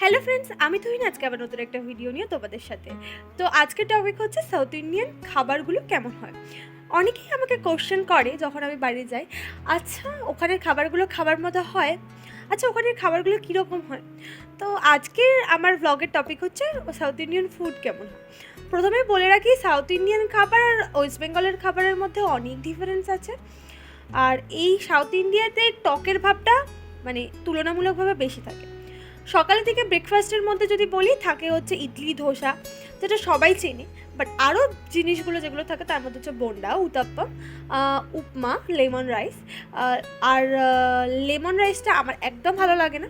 Hello friends আমি তুহিন, আজকে আবার নতুন একটা ভিডিও নিয়ে তোমাদের সাথে। তো আজকের টপিক হচ্ছে সাউথ ইন্ডিয়ান খাবারগুলো কেমন হয়? অনেকেই আমাকে কোশ্চেন করে যখন আমি বাড়ি যাই আচ্ছা ওখানের খাবারগুলো খাবার মতো হয়? আচ্ছা ওখানের খাবারগুলো কীরকম হয়? তো আজকের আমার ব্লগের টপিক হচ্ছে সাউথ ইন্ডিয়ান ফুড কেমন হয়? প্রথমে বলে রাখি সাউথ ইন্ডিয়ান খাবার আর ওয়েস্ট বেঙ্গলের খাবারের মধ্যে অনেক ডিফারেন্স আছে। আর এই সাউথ ইন্ডিয়াতে টকের ভাবটা মানে তুলনামূলকভাবে বেশি থাকে। সকালে থেকে ব্রেকফাস্টের মধ্যে যদি বলি, থাকে হচ্ছে ইডলি, ধোসা, যেটা সবাই চেনে। বাট আরও জিনিসগুলো যেগুলো থাকে, তার মধ্যে হচ্ছে বোন্ডা উতাপ্পা উপমা, লেমন রাইস। আর লেমন রাইসটা আমার একদম ভালো লাগে না।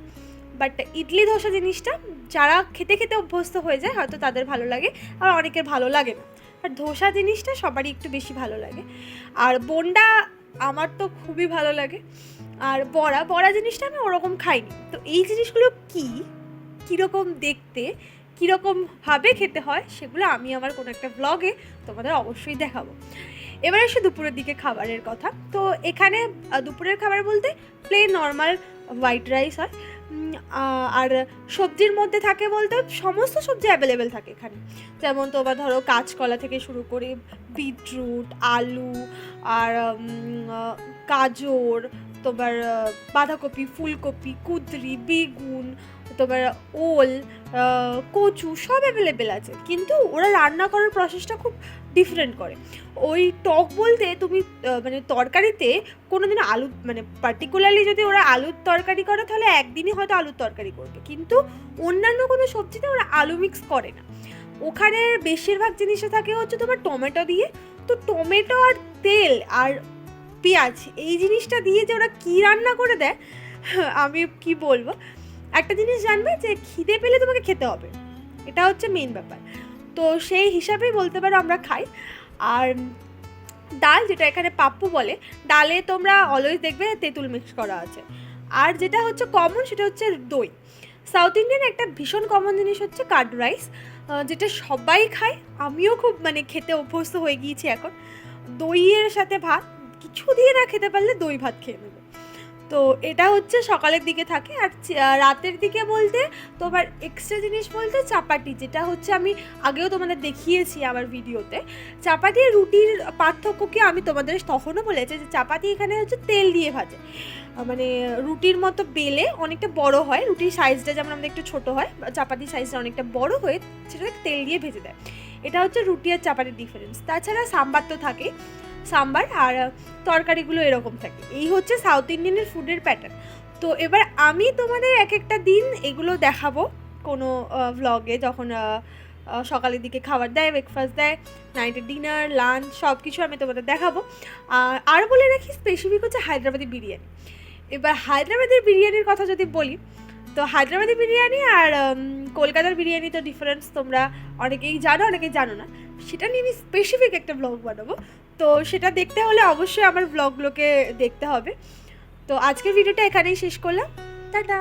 বাট ইডলি, ধোসা জিনিসটা যারা খেতে খেতে অভ্যস্ত হয়ে যায়, হয়তো তাদের ভালো লাগে আর অনেকের ভালো লাগে না। আর ধোসা জিনিসটা সবারই একটু বেশি ভালো লাগে। আর বোন্ডা আমার তো খুবই ভালো লাগে। আর বড়া বড়া জিনিসটা আমি ওরকম খাইনি। তো এই জিনিসগুলো কি? কীরকম দেখতে? কীরকমভাবে খেতে হয়? সেগুলো আমি আমার কোনো একটা ব্লগে তোমাদের অবশ্যই দেখাবো। এবার এসে দুপুরের দিকে খাবারের কথা। তো এখানে দুপুরের খাবার বলতে প্লেন নর্মাল হোয়াইট রাইস হয়। আর সবজির মধ্যে থাকে বলতে সমস্ত সবজি অ্যাভেলেবেল থাকে এখানে। যেমন তোমার ধরো কাঁচকলা থেকে শুরু করে বিটরুট, আলু, আর গাজর তোমার বাঁধাকপি, ফুলকপি, কুদরি, বেগুন, তোমার, ওল কচু সব অ্যাভেলেবেল আছে। কিন্তু ওরা রান্না করার প্রসেসটা খুব ডিফারেন্ট করে। ওই টক বলতে তুমি মানে তরকারিতে কোনো দিন আলু মানে পার্টিকুলারলি যদি ওরা আলুর তরকারি করে, তাহলে একদিনই হয়তো আলুর তরকারি করবে। কিন্তু অন্যান্য কোনো সবজিতে ওরা আলু মিক্স করে না। ওখানে বেশিরভাগ জিনিসে থাকে হচ্ছে তোমার টমেটো দিয়ে। তো টমেটো আর তেল আর পেঁয়াজ, এই জিনিসটা দিয়ে যে ওরা কী রান্না করে দেয়, আমি কি বলব? একটা জিনিস জানবে যে খিদে পেলে তোমাকে খেতে হবে। এটা হচ্ছে মেন ব্যাপার। তো সেই হিসাবেই বলতে পারো আমরা খাই। আর ডাল, যেটা এখানে পাপ্পু বলে, ডালে তোমরা অলওয়েজ দেখবে তেঁতুল মিক্স করা আছে। আর যেটা হচ্ছে কমন সেটা হচ্ছে দই। সাউথ ইন্ডিয়ান একটা ভীষণ কমন জিনিস হচ্ছে কার্ড রাইস যেটা সবাই খায়। আমিও খুব মানে খেতে অভ্যস্ত হয়ে গিয়েছি এখন। দইয়ের সাথে ভাত কিছু দিয়ে না খেতে পারলে দই ভাত খেয়ে নেবে। তো এটা হচ্ছে সকালের দিকে থাকে আর রাতের দিকে বলতে তোমার এক্সট্রা জিনিস বলতে চাপাটি যেটা হচ্ছে আমি আগেও তোমাদের দেখিয়েছি আমার ভিডিওতে। চাপাটি রুটির পার্থক্য কি আমি তোমাদের তখনও বলেছি যে চাপাতি এখানে হচ্ছে তেল দিয়ে ভাজে। মানে রুটির মতো বেলে অনেকটা বড় হয়, রুটির সাইজটা যেমন আমাদের একটু ছোট হয় চাপাতির সাইজটা অনেকটা বড় হয়ে সেটাকে তেল দিয়ে ভেজে দেয়। এটা হচ্ছে রুটি আর চাপাটির ডিফারেন্স তাছাড়া সাম্বার তো থাকে সাম্বার আর তরকারিগুলো এরকম থাকে। এই হচ্ছে সাউথ ইন্ডিয়ানের ফুডের প্যাটার্ন তো এবার আমি তোমাদের এক একটা দিন এগুলো দেখাবো। কোনো ভ্লগে যখন সকালের দিকে খাবার দেয় ব্রেকফাস্ট দেয় নাইটের ডিনার লাঞ্চ সব কিছু আমি তোমাদের দেখাবো। আর আর বলে রাখি স্পেসিফিক হচ্ছে হায়দ্রাবাদি বিরিয়ানি। এবার হায়দ্রাবাদের বিরিয়ানির কথা যদি বলি তো হায়দ্রাবাদি বিরিয়ানি আর কলকাতার বিরিয়ানি তো ডিফারেন্স তোমরা অনেকেই জানো অনেকেই জানো না। সেটা নিয়ে আমি স্পেসিফিক একটা ব্লগ বানাবো। তো সেটা দেখতে হলে অবশ্যই আমার ব্লগগুলোকে দেখতে হবে। তো আজকের ভিডিওটা এখানেই শেষ করলাম। টাটা!